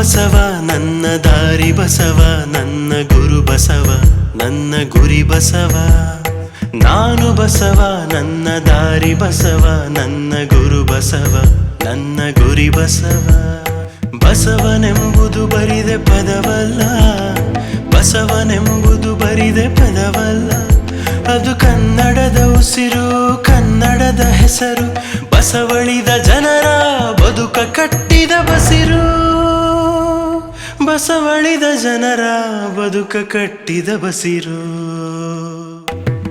ಬಸವ, ನನ್ನ ದಾರಿ ಬಸವ, ನನ್ನ ಗುರು ಬಸವ, ನನ್ನ ಗುರಿ ಬಸವ. ನಾನು ಬಸವ, ನನ್ನ ದಾರಿ ಬಸವ, ನನ್ನ ಗುರು ಬಸವ, ನನ್ನ ಗುರಿ ಬಸವ. ಬಸವನೆಂಬುದು ಬರಿದೆ ಪದವಲ್ಲ, ಬಸವನೆಂಬುದು ಬರಿದೆ ಪದವಲ್ಲ. ಅದು ಕನ್ನಡದ ಉಸಿರು, ಕನ್ನಡದ ಹೆಸರು, ಬಸವಳಿದ ಜನರ ಬಸವಳಿದ ಜನರ ಬದುಕ ಕಟ್ಟಿದ ಬಸಿರು.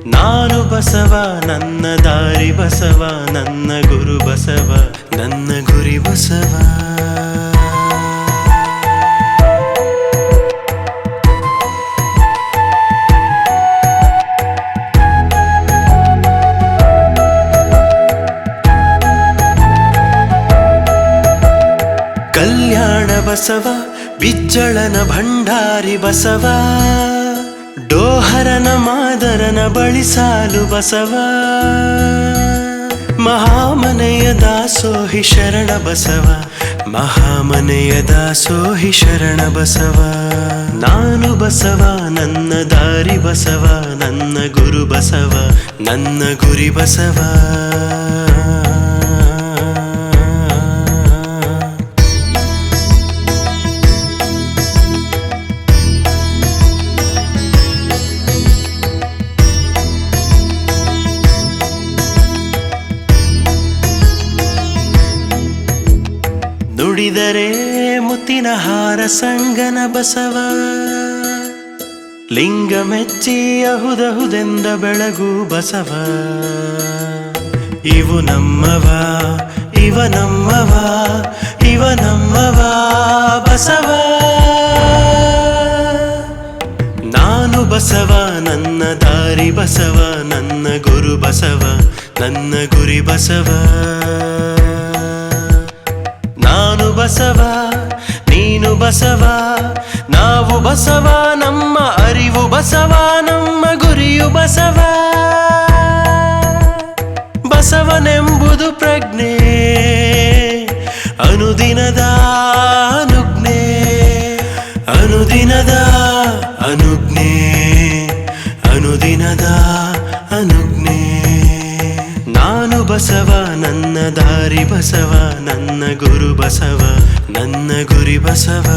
ನಾನು ಬಸವ, ನನ್ನ ದಾರಿ ಬಸವ, ನನ್ನ ಗುರು ಬಸವ, ನನ್ನ ಗುರಿ ಬಸವ. ಕಲ್ಯಾಣ ಬಸವ ಬಿಜ್ಜಳನ ಭಂಡಾರಿ ಬಸವ, ಡೋಹರನ ಮಾದರನ ಬಳಿಸಾಲು ಬಸವ, ಮಹಾಮನೆಯ ದಾಸೋಹಿ ಶರಣ ಬಸವ, ಮಹಾಮನೆಯ ದಾಸೋಹಿ ಶರಣ ಬಸವ. ನಾನು ಬಸವ, ನನ್ನ ದಾರಿ ಬಸವ, ನನ್ನ ಗುರು ಬಸವ, ನನ್ನ ಗುರಿ ಬಸವ. ನುಡಿದರೆ ಮುತ್ತಿನ ಹಾರ ಸಂಗನ ಬಸವ. ಲಿಂಗ ಮೆಚ್ಚಿ ಅಹುದಹುದೆಂದ ಬೆಳಗು ಬಸವ. ಇವು ನಮ್ಮವ, ಇವ ನಮ್ಮವ ಇವ ನಮ್ಮವ ಬಸವ. ನಾನು ಬಸವ, ನನ್ನ ದಾರಿ ಬಸವ, ನನ್ನ ಗುರು ಬಸವ, ನನ್ನ ಗುರಿ ಬಸವ. ಬಸವ, ನೀನು ಬಸವ, ನಾವು ಬಸವ, ನಮ್ಮ ಅರಿವು ಬಸವ, ನಮ್ಮ ಗುರಿಯು ಬಸವ. ಬಸವನೆಂಬುದು ಪ್ರಜ್ಞೆ, ಅನುದಿನದ ಅನುಜ್ಞೆ ಅನುದಿನದ ಅನುಜ್ಞೆ. ದಾರಿ ಬಸವ ನನ್ನ ಗುರು ಬಸವ ನನ್ನ ಗುರಿ ಬಸವ.